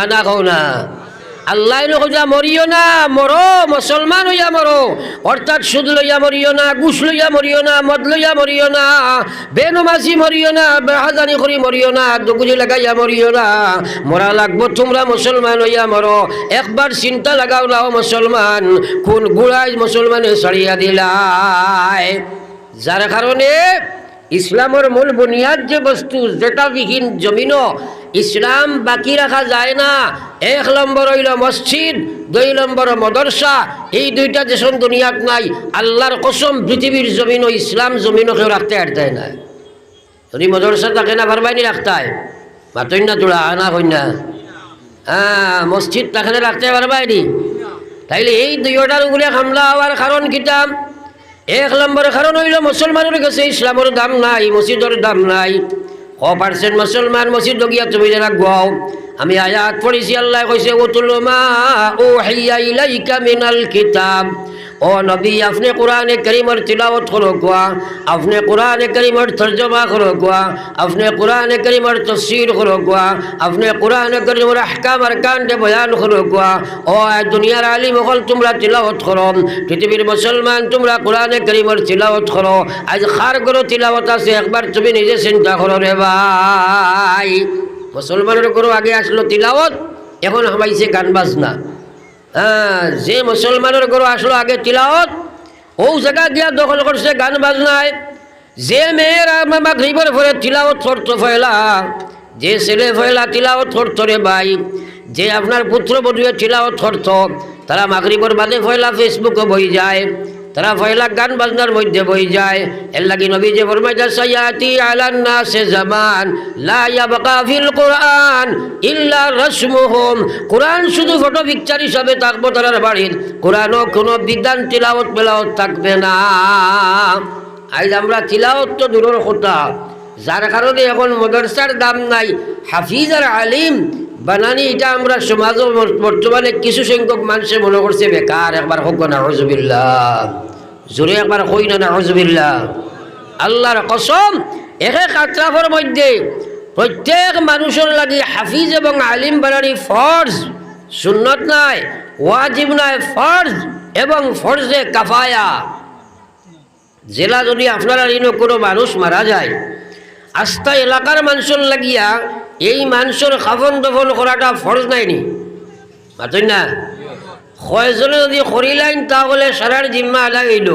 আনা কও না। আল্লাহ যা মরিও না, মরো, মুসলমান হইয়া মরো। অর্থাৎ সুদ লইয়া মরিও না, ঘুষ লইয়া মরিও না, মদ লইয়া মরিও না, বেনমাজি মরিও না, বেহাজানি করি মরিও না, দুগুলি লাগাইয়া মরিও না। মরা লাগবো, তোমরা মুসলমান হইয়া মরো। একবার চিন্তা লাগাও না, ও মুসলমান, কোন গুড়াই মুসলমানে ছাড়িয়া দিলাই। যার কারণে ইসলামের মূল বুনিয়াদ যে বস্তু, যেটা বিহীন জমিনও ইসলাম বাকি রাখা যায় না। এক নম্বর হইল মসজিদ, দুই নম্বর মদরসা। এই দুইটা দেশন দুনিয়াত নাই, আল্লাহর কসম পৃথিবীর জমিনও ইসলাম জমিনও কেউ রাখতে আটতে না। যদি মদরসা থাকে না ভারবাইনি রাখতায় মাতই না তোরা, আনা না। হ্যাঁ মসজিদ তাকে রাখতে পারবাইনি তাইলে এই দুইটার উপরে হামলা হওয়ার কারণ কিতাম এক নম্বর কারণ হইল মুসলমানের কাছে ইসলামের দাম নাই, মসজিদের দাম নাই। ক পার্সেন্ট মুসলমান মসজিদ গিয়া তুমি যারা গাও আমি আয়াত পড়েছি, আল্লাহ কইছে তুলমা ও হাইয়া ইলাইকা মিনাল কিতাব। ও নবী আপনি কোরআনে করিমর তিলাওয়াত করো কোয়া আপনি কোরআনে করিমর তর্জমা করো কোয়া আপনি কোরআনে করিমর তফসির করো কোয়া আপনি কোরআনে করিমর আহকাম আর কান্ডে বয়ান করো কোয়া ও আয় দুনিয়ার আলিম হল তোমরা তিলাওয়াত করো পৃথিবীর মুসলমান তোমরা কোরআনে করিমর তিলাওয়াত করো আজ খার করো তিলাওয়াত আছে একবার তুমি নিজে চিন্তা করো রে ভাই মুসলমানের করো আগে আসলো তিলাওয়াত এখন হামাইছে গান বাজনা হ্যাঁ যে মুসলমানের ঘর আসলো আগে তিলাওত ও জায়গা দিয়া দখল করছে, গান বাজনায়। যে মেয়ের মাগরিবের পরে তিলাওত থরত ফয়লা, যে ছেলে ফয়লা তিলাওত থরত রে ভাই, যে আপনার পুত্র বধুয়ে তিলাওত থরত তারা মাগরিবর বাদে ফয়লা ফেসবুকে বই যায়। তারা ফয়লা গান বাজনার মধ্যে বই যায়। এর লাগি নবী যে ফরমাইতা সায়াতি আলান নাসে জামান, লা ইয়াবকা ফিল কোরআন ইল্লা রাসমুহুম। কোরআন শুধু ফটো পিকচার হিসাবে থাকব তারার বাড়ির, কোরআনও কোনো বিধান তিলাওয়াত মেলাওয়াত থাকবে না। আজ আমরা তিলাওয়াত তো দূরের কথা, যার কারণে এখন মদরসার দাম নাই। হাফিজ আর আলিম বানানি, এটা আমরা সমাজ বর্তমানে কিছু সংখ্যক মানুষে মনে করছে, বেকার, একবার হোক না হজবিল্লা জোরে একবার হই না হজবিল্লা আল্লাহর কসম, একে কাতরাফের মধ্যে প্রত্যেক মানুষের লাগি হাফিজ এবং আলিম বানানি ফর্জ, সুন্নত নাই, ওয়াজিব নাই, ফর্জ এবং ফর্জে কাফায়া। জেলা যদি আপনারা ঋণ কোনো মানুষ মারা যায়, আস্থা এলাকার মানুষের লাগিয়া এই মানুষের খাফন দফন করাটা ফরজ নাইনি। মাতই না? কয়জনে যদি করিলাইন তাহলে সারার জিম্মা আদায় হইল।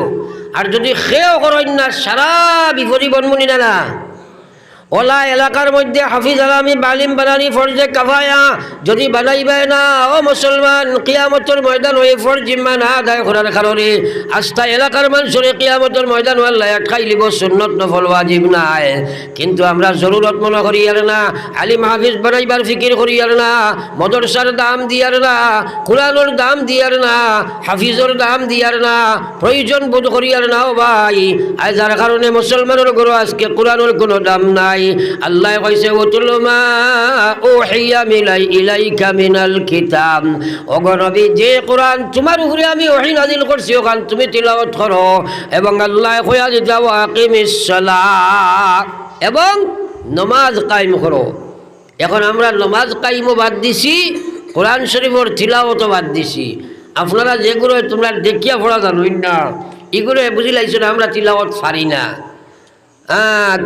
আর যদি সেও করেন না সারা বিপদী বনমনি দানা ওলা এলাকার মধ্যে হাফিজ আলামি বালিম বানানি ফরজে কাফায়া, যদি বানাইবে না, ও মুসলমান, কিয়ামতর ময়দান হয়ে ফর জিম্মা না আদায় করার কারণে আস্থা এলাকার মানুষের কিয়ামতর ময়দান আল্লাহ আটকাই লিব, সুন্নত নফল ওয়াজিব নাই। কিন্তু আমরা জরুরত মনে করি, আর না, আলিম হাফিজ বানাইবার ফিকির করি, আর না, মদরসার দাম দিয়ার না, কোরআনোর দাম দিয়ার না, হাফিজর দাম দিয়ার না, প্রয়োজন বোধ করি, আর না, ও ভাই। আজ যার কারণে মুসলমানের গরু আজকে কোরআনোর কোনো দাম নাই। আল্লাহ কইছে ওতুল মা ওহিয়া মিলাই, ইলাইকা মিনাল কিতাব। ওগো নবী, যে কোরআন তোমার উপরে আমি ওহি নাজিল করছি, ওখান তুমি তিলাওয়াত করো। এবং আল্লাহ কইয়া দিতা ওয়াকিমিস সালাহ এবং নমাজ কায়েম করো। এখন আমরা নমাজ কাইমও বাদ দিছি, কোরআন শরীফর তিলাওয়াতও বাদ দিছি। আপনারা যেগুলো তোমরা দেখিয়া পড়া জানোই না, এগুলো বুঝিলাইছো না, আমরা তিলাওয়াত পারি না।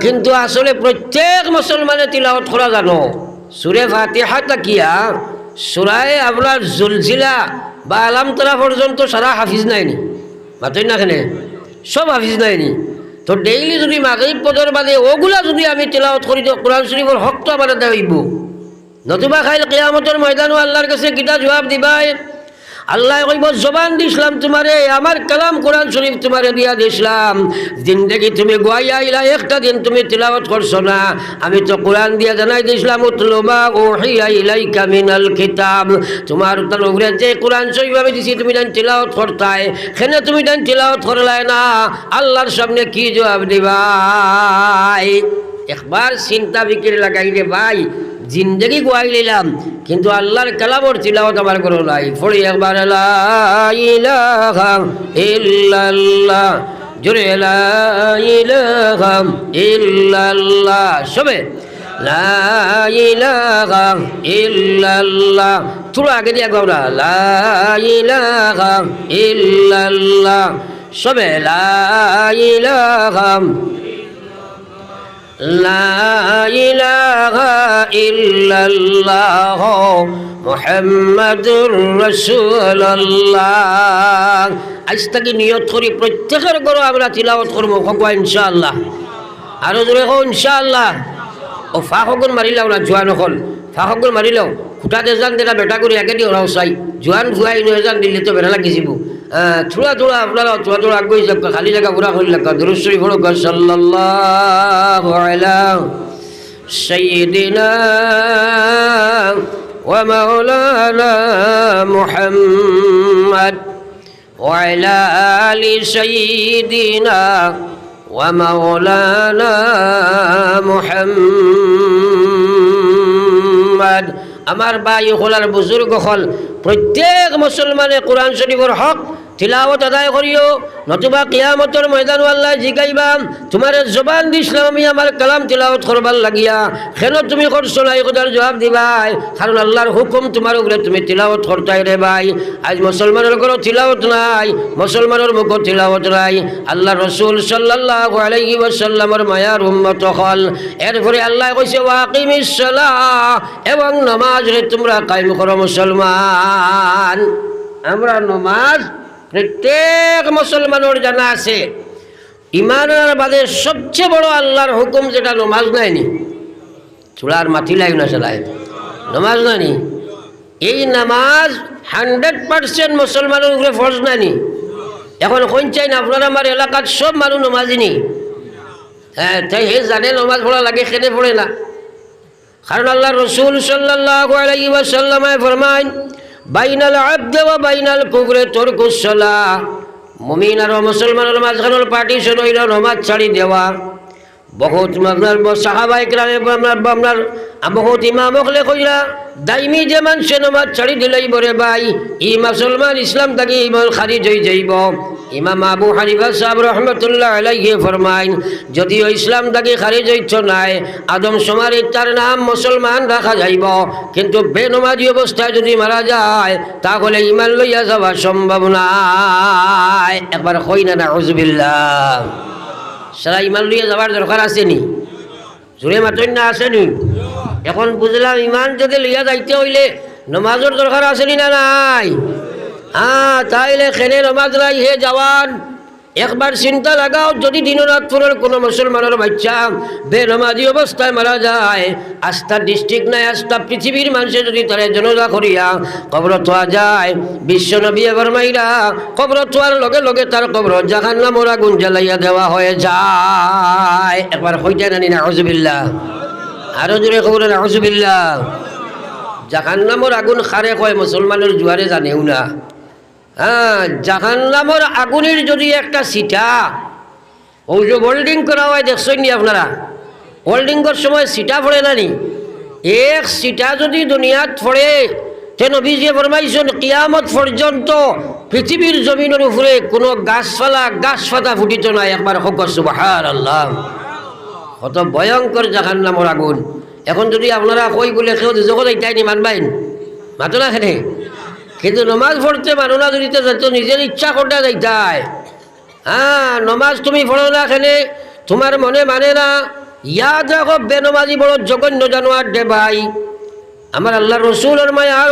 কিন্তু আসলে প্রত্যেক মুসলমানে তিলাওয়াত করা জানো। সুরে ফাতিহা তাকিয়া, সুরায় আপনার জুলজিলা বা আলামতলা পর্যন্ত সারা হাফিজ নাইনি। মাতই না কেনে? সব হাফিজ নাইনি। তো ডেইলি যদি মাগরিব পদর বাদে ওগুলা যদি আমি তেলাওয়াত করি, তো কোরআন শরীফর হক তো আমার দেব নতুবা খাইল কেয়ামতের ময়দানও আল্লাহর কাছে কিতা জবাব দিবাই আল্লাহ কইব জবান দিছিলাম তোমারে, আমার কালাম কোরআন শরীফ তোমারে দিয়া দিছিলাম জিন্দগি তুমি গোয়াইয়া আইলা একটা দিন তুমি তিলাওয়াত করছ না। আমি তো কোরআন দিয়া জানাই দিছিলাম উতলুমা ওহিয়া ইলাইকা মিনাল কিতাব। তোমার তার উপরে যে কোরআন শরীফ আমি দিছি, তুমি ডান তিলাওয়াত করতাই সেনে তুমি ডান তিলাওয়াত করলাই না? আল্লাহর সামনে কি জবাব দিবাই? একবার চিন্তা বিক্রি লাগাই রে ভাই জিন্দগি গোয়াই নিলাম, কিন্তু আল্লাহর কালামর তিলাওয়াত আমার কোনো নাই। ফড়ি একবার জোরে সবে লা ইলাহা ইল্লাল্লাহ থোড়া আগে দিয়ে গৌরা সবে লা ইলাহা لا إله إلا الله محمد رسول الله আজ থেকে নিয়ত করি প্রত্যেকের গরো আমরা তিলাওয়াত করবো খোকা ইনশাআল্লাহ আরো জোরে কো ইনশাআল্লাহ ও ফাঁকগুন মারিলাও না জোয়ান হল ফাঁকগুন মারিলাও খুঁটাতে যান যেটা বেটা করে একে দিয়ে ওরাও চাই জোয়ান জুয়াই নয় যান দিল্লি তো বেড়া লাগিয়েছিব থোড়া থোড়া আপনারা থোড়া থোড়া আগে যাক খালি জায়গা পুরা করে লাগা দুরুশ্বরী বড় সাল্লাল্লাহু আলা سيدنا ومولانا محمد وعلى آل سيدنا ومولانا محمد আমাৰ বা ইহলাৰ বুজুৰ্গসকল প্ৰত্যেক মুছলমানে কোৰআন শ্বৰীফৰ হক তিলাওয়াত আদায় করিও, নতুবা কিয়ামতর ময়দান আল্লাহ জিগাইবাম তোমার জবান দিছিলাম আমি আমার কালাম তিলাওয়াত করবার লাগিয়া। কেন তুমি করছ না? কথার জবাব দিবাই কারণ আল্লাহর হুকুম তোমার উপরে তুমি তিলাওয়াত করতাই রে ভাই। আজ মুসলমানের ঘরও তিলাওয়াত নাই, মুসলমানের মুখও তিলাওয়াত নাই। আল্লাহ রসুল সাল্লাল্লাহু আলাইহি ওয়াসাল্লামের মায়ার উম্মত হল। এরপরে আল্লাহ কইছে ওয়াকিমিস সালাহ এবং নামাজ রে তোমরা কায়েম করো মুসলমান। আমরা নমাজ প্রত্যেক মুসলমানের জানা আছে, ইমানের বাদে সবচেয়ে বড় আল্লাহর হুকুম যেটা, নমাজ নাইনি চুলার মাথি লাইন না চালায় নমাজ নানি এই নামাজ হান্ড্রেড পার্সেন্ট মুসলমানের উপরে ফরজ নানি এখন কোন চাই না আপনার, আমার এলাকার সব মানুষ নমাজিনি হ্যাঁ তাই হে জানে নমাজ পড়া লাগে খেতে পড়ে না? কারণ আল্লাহ রসুল সাল্লাল্লাহু আলাইহি ওয়াসাল্লামে ফরমায় বাইনাল আবদ বাইনাল কুকুরে তোর সালাহ মুমিন আর মুসলমানের মাঝখানের পার্টিশন হইল, নমাজ ছাড়ি দেওয়া। বহুত আপনার সাহাবাই ক্রামে আপনার আপনার বহুত ইমাম হলে কইরা, দাইমি যে মানুষে নমাজ ছাড়ি দিলেই বরে ভাই, ই মুসলমান ইসলাম তাকে ইমান খারিজ হয়ে যাইব। ইমাম আবু হানিফা সাহেব রহমতুল্লাহ আলাইহি ফরমাইন, যদিও ইসলাম তাকে খারিজ হইত নাই, আদম সমার তার নাম মুসলমান রাখা যাইব। কিন্তু বেনমাজি অবস্থায় যদি মারা যায়, তাহলে ইমান লইয়া যাওয়া সম্ভব নাই। একবার কই না না হজবিল্লাহ সারা ইমান লইয়া যাবার দরকার আসেনি। জোরে মাতন্য আসেনি। এখন বুঝলাম ইমান যদি লইয়া যাইতে হইলে নমাজের দরকার আসেনি না নাই? হ্যাঁ তাইলে খেলে নমাজ নাই হে জওয়ান। একবার চিন্তা লাগাও, যদি দিনরাত পুরের কোনো মুসলমানের বাচ্চা বেনমাজি অবস্থায় মারা যায়, আস্থা ডিস্ট্রিক্ট নাই, আস্থা পৃথিবীর মানুষে যদি তারা জনজা করিয়া কবর থোয়া যায়, বিশ্ব নবী ফরমাইরা কবর থোয়ার লগে লগে তার কবর জাহান নামর আগুন জ্বালাইয়া দেওয়া হয়ে যায়। একবার হইতে নানি না হজবিল্লা আরও জোরে খবর না হজবিল্লা জাহান নামর আগুন খারে কয়, মুসলমানের জুয়ারে জানেও না। হ্যাঁ জাহান্নামর আগুনের যদি একটা সিটা ওই যে ওয়েল্ডিং করা হয় দেখছেন নি আপনারা? ওয়েল্ডিংয়ের সময় সিটা পড়ে না নি? এক সিটা যদি দুনিয়াত পড়ে, তে নবীজিয়ে ফরমাইছেন, কিয়ামত পর্যন্ত পৃথিবীর জমিনের উপরে কোনো গাছপালা গাছ পাতা ফুটিত নাই। একবার হোক সুবাহার আল্লাহ কত ভয়ঙ্কর জাহান্নামর আগুন। এখন যদি আপনারা কই বলে কেউ যখন এইটাই নি মানবাইন মাতো না খেলে কিন্তু নমাজ পড়তে মানো না যদি তো নিজের ইচ্ছা করতে যাইতায় হ্যাঁ নমাজ তুমি পড়ো না খেলে তোমার মনে মানে না ইয়াদ রাখো বেনমাজি বড় জঘন্য জানোয়ার দে ভাই। আমার আল্লাহ রসুলের মায় আর